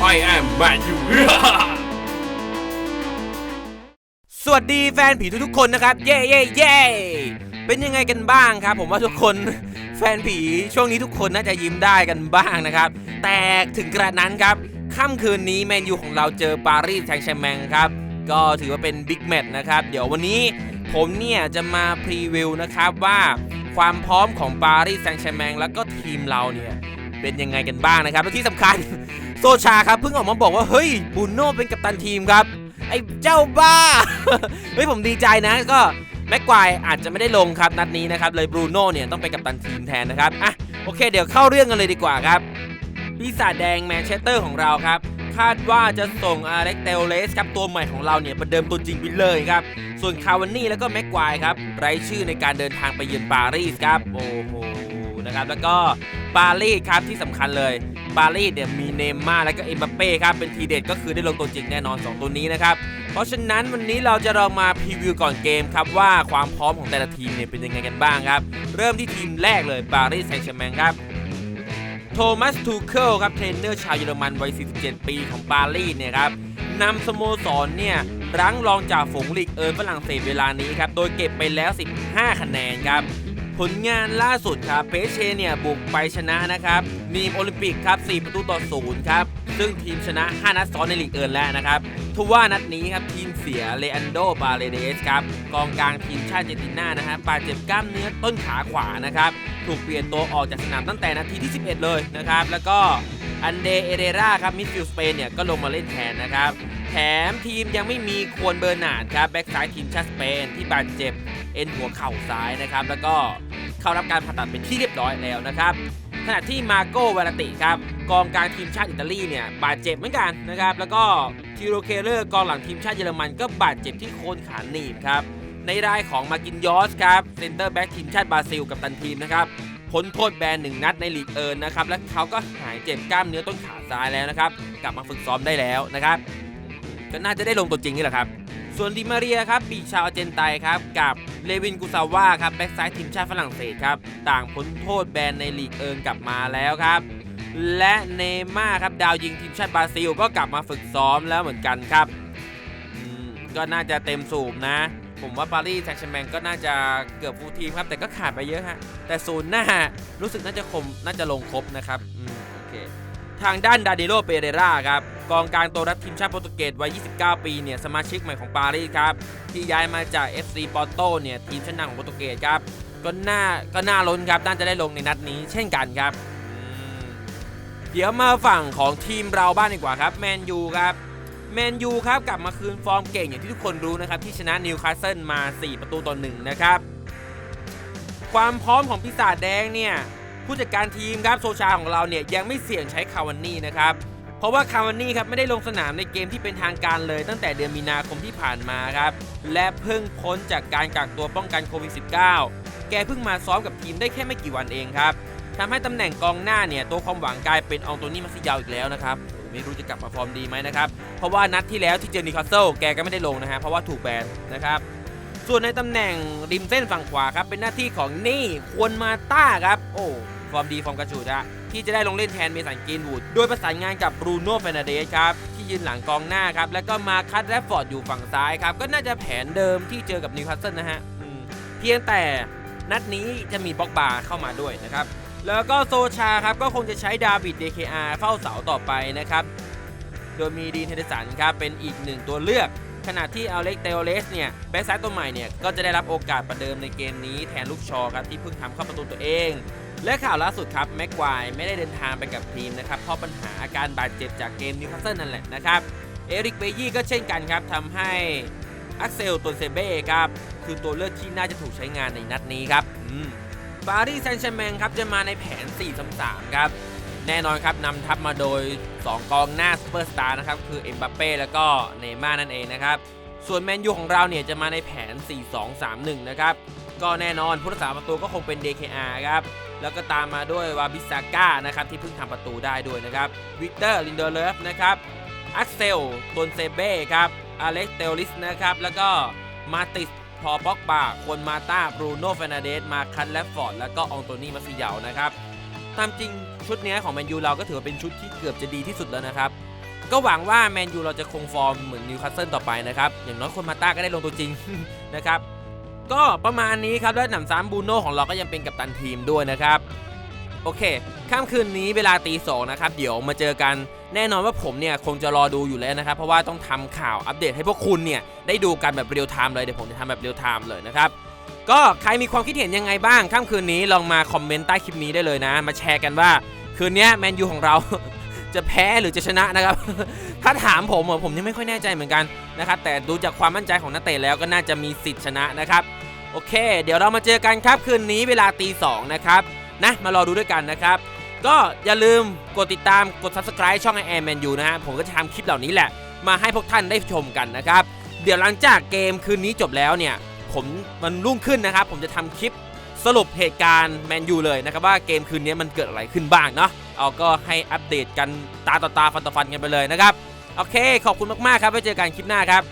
I am Man U สวัสดีแฟนผีทุกๆคนนะครับ เย่เย่เย่เป็นยังไงกันบ้างครับ ผมว่าทุกคนแฟนผีช่วงนี้ทุกคนน่าจะยิ้มได้กันบ้างนะครับ แต่ถึงกระนั้นครับค่ำคืนนี้แมนยูของเราเจอปารีสแซงต์แชร์แมงครับ ก็ถือว่าเป็นบิ๊กแมตช์นะครับ เดี๋ยววันนี้ผมเนี่ยจะมาพรีวิวนะครับว่าความพร้อมของปารีสแซงต์แชร์แมงแล้วก็ทีมเราเนี่ยเป็นยังไงกันบ้างนะครับและที่สำคัญ โซชาครับเพิ่งออกมาบอกว่าเฮ้ยบูโน่เป็นกัปตันทีมครับ ไอ้เจ้าบ้า เฮ้ยผมดีใจนะก็แม็กควายอาจจะไม่ได้ลงครับนัดนี้นะครับเลยบรูโน่เนี่ยต้องเป็นกัปตันทีมแทนนะครับอะโอเค เดี๋ยวเข้าเรื่องกันเลยดีกว่าครับปีศาจแดงแมนเชสเตอร์ของเราครับคาดว่าจะส่งอาเล็กเตลเลสครับตัวใหม่ของเราเนี่ยประเดิมตัวจริงไปเลยครับส่วนคาวานี่แล้วก็แม็กควายครับไร้ชื่อในการเดินทางไปเยือนปารีสครับโอ้โห นะครับ แล้วก็ปารีสครับที่สำคัญเลยปารีสเนี่ยมีเนย์ม่าร์แล้วก็เอ็มบัปเป้ครับเป็นทีเด็ดก็คือได้ลงตัวจริงแน่นอน 2 ตัวนี้นะครับ เพราะฉะนั้นวันนี้เราจะลองมาพรีวิวก่อนเกมครับว่าความพร้อมของแต่ละทีมเนี่ยเป็นยังไงกันบ้างครับ เริ่มที่ทีมแรกเลยปารีสแซงต์แชร์แมงครับโทมัสทูเคิลครับเทรนเนอร์ชาวเยอรมันวัย 47 ปีของปารีสเนี่ยครับนำสโมสรเนี่ยรั้งรองจากฝูงลีกเอิร์ฝรั่งเศสเวลานี้ครับโดยเก็บไปแล้ว 15 คะแนนครับ ผลงานล่าสุดครับเปเชเนี่ยบุกไปชนะนะครับนีมโอลิมปิกครับ 4 ประตูต่อ 0 ครับ ซึ่งทีมชนะ 5 นัดซ้อนในลีกเอิร์นแล้วนะครับทว่านัดนี้ครับทีมเสียเลอันโดบาเลเดสครับกองกลางทีมชาติเจนติน่านะฮะบาดเจ็บกล้ามเนื้อต้นขาขวานะครับถูกเปลี่ยนตัวออกจากสนามตั้งแต่นาทีที่ 11 เลยนะครับแล้วก็อันเดเอเรราครับมิดฟิลด์สเปนเนี่ยก็ลงมาเล่นแทนนะครับแถมทีมยังไม่มีควรเบอร์นาร์ดครับแบ็กซ้ายทีมชาติสเปนที่บาดเจ็บเอ็นหัวเข่าซ้ายนะครับแล้วก็ เข้ารับการผ่าตัดเป็นที่เรียบร้อยแล้วนะครับขณะที่มาโกวาราติครับกองกลางทีมชาติอิตาลีเนี่ยบาดเจ็บเหมือนกันนะครับแล้วก็ทิโรเคเลอร์กองหลังทีมชาติเยอรมันก็บาดเจ็บที่โคนขาหนีบครับในรายของมากินยอสครับเซนเตอร์แบ็กทีมชาติบราซิลกับตันทีมนะครับพ้นโทษแบนหนึ่งนัดในลีกเอิร์นนะครับและเขาก็หายเจ็บกล้ามเนื้อต้นขาซ้ายแล้วนะครับกลับมาฝึกซ้อมได้แล้วนะครับก็น่าจะได้ลงตัวจริงนี่แหละครับ ส่วนดิมาเรียครับปีชาวอารเจนไตครับกับ เลวินกุซาว่าครับแบ็กซ้ายทีมชาติฝรั่งเศสครับ ต่างพ้นโทษแบนในลีกเอิร์นกลับมาแล้วครับ และเนม่าครับดาวยิงทีมชาติบราซิลก็กลับมาฝึกซ้อมแล้วเหมือนกันครับก็น่าจะเต็มสูบนะ ผมว่าปารีสแซงต์แชร์แมงก็น่าจะเกือบฟูลทีมครับ แต่ก็ขาดไปเยอะฮะ แต่ศูนย์หน้า รู้สึกน่าจะคมน่าจะลงครบนะครับโอเคทางด้านดานิโลเปเรราครับ กองกลางตัวรับทีมชาติโปรตุเกสวัย 29 ปีเนี่ยสมาชิกใหม่ของปารีสครับที่ย้ายมาจาก FC ปอร์โตเนี่ยทีมชั้นนำของโปรตุเกสครับก็น่าก็น่าลุ้นครับน่าจะได้ลงในนัดนี้เช่นกันครับเดี๋ยวมาฝั่งของทีมเราบ้างดีกว่าครับแมนยูครับแมนยูครับกลับมาคืนฟอร์มเก่งอย่างที่ทุกคนรู้นะครับที่ชนะนิวคาสเซิลมา 4 ประตูต่อ1นะครับความพร้อมของปีศาจแดงเนี่ยผู้จัดการทีมครับโซชาของเราเนี่ยยังไม่เสี่ยงใช้คาวานี่นะครับ เพราะว่าคาวานี่ครับไม่ได้ลงสนามในเกมที่เป็นทางการเลย ตั้งแต่เดือนมีนาคมที่ผ่านมาครับ และเพิ่งพ้นจากการกักตัวป้องกันโควิด -19 แกเพิ่งมาซ้อมกับทีมได้แค่ไม่กี่วันเองครับทำให้ตำแหน่งกองหน้าเนี่ยตัวความหวังกลายเป็นอองโตนี่มัสยาวอีกแล้วนะครับโอ้ไม่รู้จะกลับมาฟอร์มดีไหมนะครับ เพราะว่านัดที่แล้วที่เจอนิคาสเซิลแกก็ไม่ได้ลงนะฮะเพราะว่าถูกแบนนะครับส่วนในตำแหน่งริมเส้นฝั่งขวาครับเป็นหน้าที่ของนี่ควรมาต้าครับ โอ้ ฟอร์มดีฟอร์มกระชูดะที่จะได้ลงเล่นแทนเมสันกรีนวูดโดยประสานงานกับบรูโน่เฟนเดสครับที่ยืนหลังกองหน้าครับแล้วก็มาคัดแรดฟอร์ดอยู่ฝั่งซ้ายครับก็น่าจะแผนเดิมที่เจอกับนิวคาสเซิลนะฮะเพียงแต่นัดนี้จะมีบ็อกบาเข้ามาด้วยนะครับแล้วก็โซชาครับก็คงจะใช้ดาวิด DKR เฝ้าเสาต่อไปนะครับโดยมีดีนเทเดสันครับเป็นอีกหนึ่งตัวเลือก ขณะที่อเล็กเตโอเลสเนี่ยแบ็กซ้ายตัวใหม่เนี่ยก็จะได้รับโอกาสประเดิมในเกมนี้แทนลูกชอครับที่เพิ่งทำเข้าประตูตัวเอง และข่าวล่าสุดครับแม็กควายไม่ได้เดินทางไปกับทีมนะครับเพราะปัญหาอาการบาดเจ็บจากเกมนิวคาสเซิลนั่นแหละนะครับเอริกเบยี่ก็เช่นกันครับทำให้อักเซลตัวเซเบ้ครับคือตัวเลือกที่น่าจะถูกใช้งานในนัดนี้ครับปารีสแซงต์แชร์แมงครับจะมาในแผน 4-3-3 ครับ แน่นอนครับนำทัพมาโดย 2 กองหน้าซูเปอร์สตาร์นะครับ คือเอ็มบัปเป้แล้วก็เนย์ม่าร์นั่นเองนะครับ ส่วนแมนยูของเราเนี่ยจะมาในแผน 4-2-3-1 นะครับ ก็แน่นอนผู้รักษาประตูก็คงเป็น DKR ครับแล้วก็ตามมาด้วยวาบิซาก้านะครับที่เพิ่งทำประตูได้ด้วยนะครับวิกเตอร์ลินเดอร์เลฟนะครับอักเซลตนเซเบ้ครับอเล็กเตลิสนะครับแล้วก็มาติสพอป็อกบาคนมาตาบรูโน่เฟนันเดสมาคันแลฟฟอร์ดแล้วก็องโตนี่มาซิเยานะครับตามจริงชุดนี้ของแมนยูเราก็ถือว่าเป็นชุดที่เกือบจะดีที่สุดแล้วนะครับ ก็หวังว่าแมนยูเราจะคงฟอร์มเหมือนนิวคาสเซิลต่อไปนะครับ อย่างน้อยคนมาต้าก็ได้ลงตัวจริงนะครับ ก็ประมาณนี้ครับและหนำซ้ำบูโน่ของเราก็ยังเป็นกัปตันทีมด้วยนะครับโอเคค่ำคืนนี้เวลาตีสองนะครับเดี๋ยวมาเจอกันแน่นอนว่าผมเนี่ยคงจะรอดูอยู่แล้วนะครับ เพราะว่าต้องทำข่าวอัปเดตให้พวกคุณเนี่ยได้ดูกันแบบเรียลไทม์เลยเดี๋ยวผมจะทำแบบเรียลไทม์เลยนะครับก็ใครมีความคิดเห็นยังไงบ้างค่ำคืนนี้ลองมาคอมเมนต์ใต้คลิปนี้ได้เลยนะ มาแชร์กันว่าคืนนี้แมนยูของเราจะแพ้หรือจะชนะนะครับ ถ้าถามผมผมยังไม่ค่อยแน่ใจเหมือนกันนะครับแต่ดูจากความมั่นใจของนักเตะแล้วก็น่าจะมีสิทธิ์ชนะนะครับโอเค เดี๋ยวเรามาเจอกันครับคืนนี้เวลาตีสองนะครับนะมารอดูด้วยกันนะครับก็อย่าลืมกดติดตามกด subscribe ช่อง i อ m a n u นะฮะผมก็จะทำคลิปเหล่านี้แหละ มาให้พวกท่านได้ชมกันนะครับ เดี๋ยวหลังจากเกมคืนนี้จบแล้วเนี่ย ผมมันรุ่งขึ้นนะครับ ผมจะทำคลิปสรุปเหตุการณ์แมนยูเลยนะครับ ว่าเกมคืนนี้มันเกิดอะไรขึ้นบ้างเนาะเอาก็ให้อัปเดตกันตาต่อตาฟันต่อฟันกันไปเลยนะครับ โอเค ขอบคุณมากๆครับไว้เจอกันคลิปหน้าครับ